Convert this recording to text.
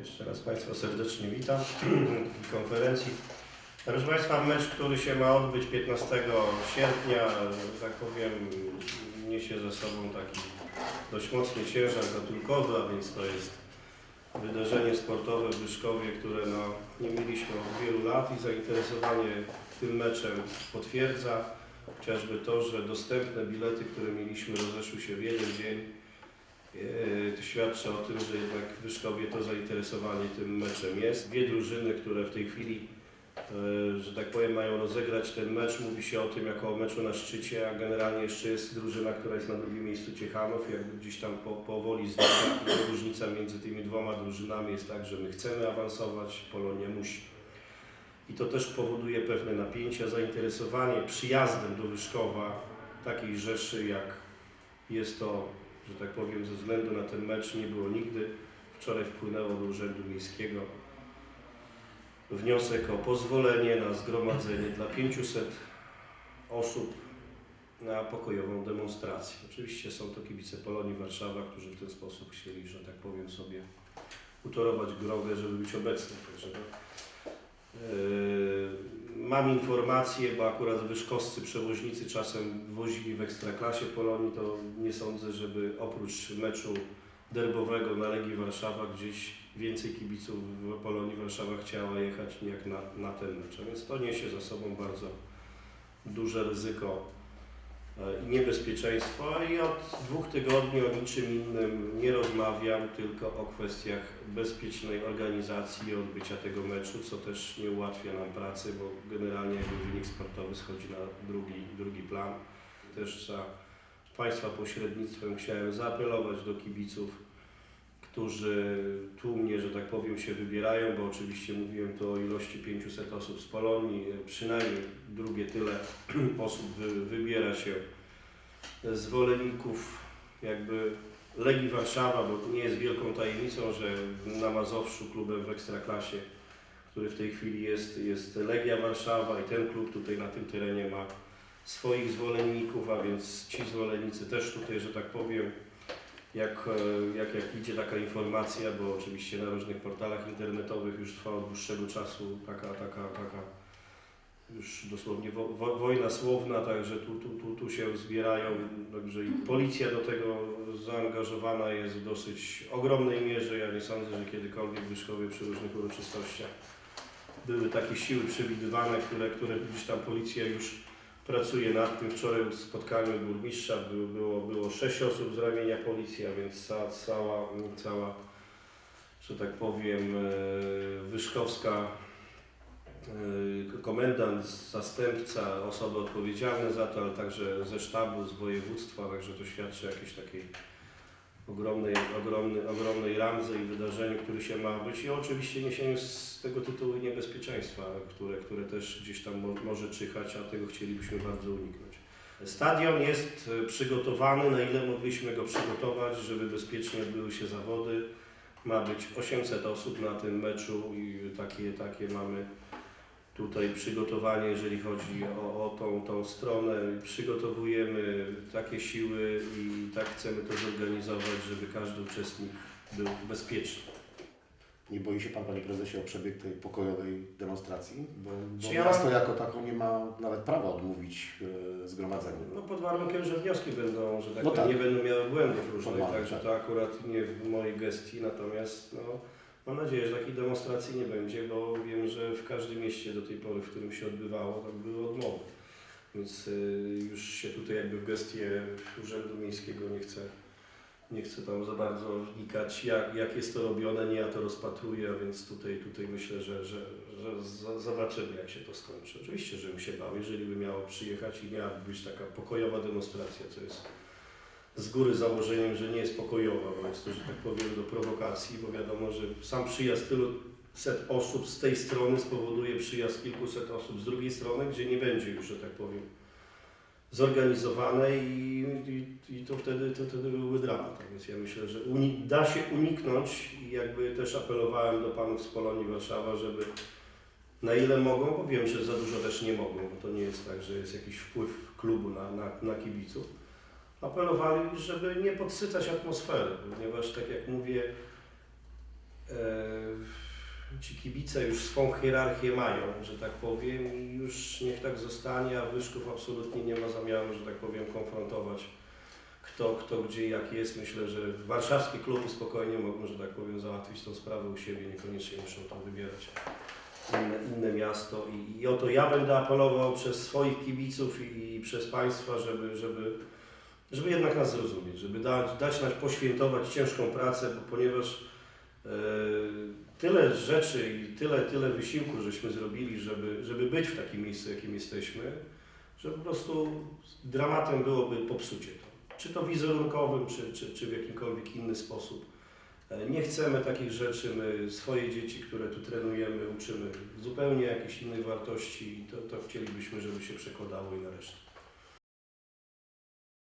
Jeszcze raz Państwa serdecznie witam w konferencji. Proszę Państwa, mecz, który się ma odbyć 15 sierpnia, tak powiem, niesie ze sobą taki dość mocny ciężar gatunkowy, a więc to jest wydarzenie sportowe w Wyszkowie, które no, nie mieliśmy od wielu lat i zainteresowanie tym meczem potwierdza chociażby to, że dostępne bilety, które mieliśmy, rozeszły się w jeden dzień. E, To świadczy o tym, że jednak w Wyszkowie to zainteresowanie tym meczem jest. Dwie drużyny, które w tej chwili, e, że tak powiem, mają rozegrać ten mecz. Mówi się o tym jako o meczu na szczycie, a generalnie jeszcze jest drużyna, która jest na drugim miejscu Ciechanów. Jakby gdzieś tam po, powoli znika różnica między tymi dwoma drużynami jest tak, że my chcemy awansować, Polonia musi. I to też powoduje pewne napięcia, zainteresowanie przyjazdem do Wyszkowa takiej rzeszy, jak jest to, że tak powiem, ze względu na ten mecz nie było nigdy. Wczoraj wpłynęło do Urzędu Miejskiego wniosek o pozwolenie na zgromadzenie dla 500 osób na pokojową demonstrację. Oczywiście są to kibice Polonii Warszawa, którzy w ten sposób chcieli, że tak powiem sobie, utorować drogę, żeby być obecnym. Także no, Yy, Mam informację, bo akurat wyszkowscy przewoźnicy czasem wozili w ekstraklasie Polonii, to nie sądzę, żeby oprócz meczu derbowego na Legii Warszawa gdzieś więcej kibiców w Polonii Warszawa chciała jechać jak na, na ten mecz. A więc to niesie za sobą bardzo duże ryzyko i niebezpieczeństwo i od dwóch tygodni o niczym innym nie rozmawiam, tylko o kwestiach bezpiecznej organizacji i odbycia tego meczu, co też nie ułatwia nam pracy, bo generalnie wynik sportowy schodzi na drugi, drugi plan. Też za Państwa pośrednictwem chciałem zaapelować do kibiców, którzy tłumnie, że tak powiem, się wybierają, bo oczywiście mówiłem tu o ilości 500 osób z Polonii, przynajmniej drugie tyle osób wy, wybiera się zwolenników jakby Legii Warszawa, bo nie jest wielką tajemnicą, że na Mazowszu klubem w Ekstraklasie, który w tej chwili jest, jest Legia Warszawa i ten klub tutaj na tym terenie ma swoich zwolenników, a więc ci zwolennicy też tutaj, że tak powiem, jak, e, jak, jak idzie taka informacja, bo oczywiście na różnych portalach internetowych już trwa od dłuższego czasu taka, taka, taka już dosłownie wo, wo, wojna słowna, także tu, tu, tu, tu się zbierają, także i policja do tego zaangażowana jest w dosyć ogromnej mierze. Ja nie sądzę, że kiedykolwiek w Wyszkowie przy różnych uroczystościach były takie siły przewidywane, które, które gdzieś tam policja już pracuje nad tym. Wczoraj w spotkaniu burmistrza było, było, było sześć osób z ramienia policji, a więc cała, cała, cała że tak powiem, e, wyszkowska e, komendant, zastępca, osoby odpowiedzialne za to, ale także ze sztabu, z województwa, także to świadczy o jakiejś takiej ogromnej, ogromnej, ogromnej randze i wydarzeniu, które się ma być i oczywiście niesieniu z tego tytułu niebezpieczeństwa, które, które też gdzieś tam mo, może czyhać, a tego chcielibyśmy bardzo uniknąć. Stadion jest e, przygotowany, na ile mogliśmy go przygotować, żeby bezpiecznie odbyły się zawody. Ma być 800 osób na tym meczu i takie, takie mamy tutaj przygotowanie, jeżeli chodzi o, o tą, tą stronę. Przygotowujemy takie siły i tak chcemy to zorganizować, żeby każdy uczestnik był bezpieczny. Nie boi się Pan, Panie Prezesie, o przebieg tej pokojowej demonstracji? Bo, bo Czy ja- miasto jako tako nie ma nawet prawa odmówić e, zgromadzeniu. No pod warunkiem, że wnioski będą, że tak, No powiem, tak. nie będą miały błędów różnych, Formalnie, także tak. to akurat nie w mojej gestii, natomiast no, mam nadzieję, że takiej demonstracji nie będzie, bo wiem, że w każdym mieście do tej pory, w którym się odbywało, tam były odmowy. Więc y, już się tutaj jakby w gestie Urzędu Miejskiego nie chcę, nie chcę tam za bardzo wnikać, jak, jak jest to robione, nie ja to rozpatruję, a więc tutaj, tutaj myślę, że, że, że zobaczymy jak się to skończy. Oczywiście, żebym się bał, jeżeli by miało przyjechać i miała być taka pokojowa demonstracja, co jest z góry założeniem, że nie jest pokojowa, bo jest to, że tak powiem, do prowokacji, bo wiadomo, że sam przyjazd tylu set osób z tej strony spowoduje przyjazd kilkuset osób z drugiej strony, gdzie nie będzie już, że tak powiem, zorganizowane i, i, i to, wtedy, to wtedy byłby dramat. Tak Więc ja myślę, że da się uniknąć i jakby też apelowałem do panów z Polonii Warszawa, żeby na ile mogą, bo wiem, że za dużo też nie mogą, bo to nie jest tak, że jest jakiś wpływ klubu na, na, na kibiców. Apelowali, żeby nie podsycać atmosfery, ponieważ tak jak mówię, e, ci kibice już swą hierarchię mają, że tak powiem, i już niech tak zostanie, a Wyszków absolutnie nie ma zamiaru, że tak powiem, konfrontować kto, kto gdzie jak jest. Myślę, że warszawskie kluby spokojnie mogą, że tak powiem, załatwić tą sprawę u siebie, niekoniecznie muszą tam wybierać inne, inne miasto I, i o to ja będę apelował przez swoich kibiców i, i przez Państwa, żeby, żeby, żeby jednak nas zrozumieć, żeby dać, dać nas poświętować ciężką pracę, bo ponieważ e, tyle rzeczy i tyle, tyle wysiłku żeśmy zrobili, żeby, żeby być w takim miejscu, jakim jesteśmy, że po prostu dramatem byłoby popsucie to. Czy to wizerunkowym, czy, czy, czy w jakimkolwiek inny sposób. E, Nie chcemy takich rzeczy, my swoje dzieci, które tu trenujemy, uczymy zupełnie jakichś innych wartości i to, to chcielibyśmy, żeby się przekładało i na resztę.